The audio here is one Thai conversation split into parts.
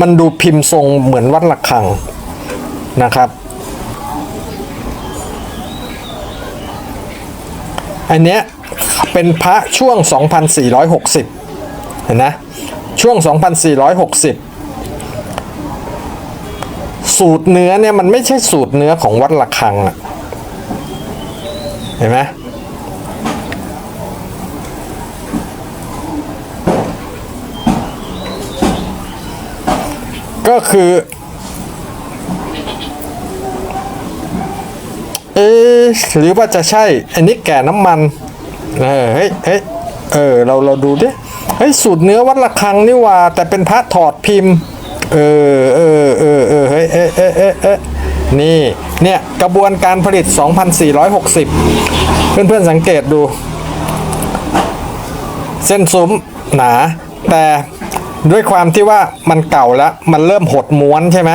มันดูพิมพ์ทรงเหมือนวัดระฆังนะครับ อันเนี้ยเป็นพระช่วง 2460 เห็นนะ ช่วง 2460 สูตรเนื้อเนี่ยมันไม่ใช่สูตรเนื้อของวัดระฆังอะเห็นไหม ก็คือ เอ๊หรือว่าจะใช่ อันนี้แก่น้ำมัน เออเฮ้ยเฮ้ยเออ เราเราดูดิ เฮ้ย สูตรเนื้อวัดระฆังนี่ว่า แต่เป็นพระถอดพิมพ์ เออเออเออเออเฮ้ยเอ๊ะเอ๊ะเอ๊ะเอ๊ะนี่ เนี่ย กระบวนการผลิต 2460 เพื่อนๆสังเกตดู เส้นซุ้มหนา แต่ ด้วยความที่ว่ามันเก่าแล้วมันเริ่มหดม้วนใช่ไหม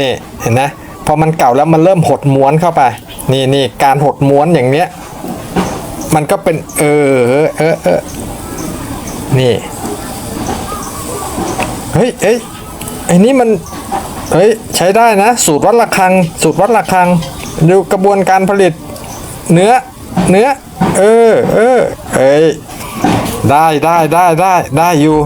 นี่เห็นไหมพอมันเก่าแล้วมันเริ่มหดม้วนเข้าไป นี่นี่การหดม้วนอย่างเนี้ย มันก็เป็นเออเออเออเออนี่เฮ้ยเอ้ยไอ้นี่มันเฮ้ยใช้ได้นะ สูตรวัดระฆัง สูตรวัดระฆังดูกระบวนการผลิต เนื้อ เนื้อ เออเออเอ้ยได้ได้ได้ได้ได้อยู่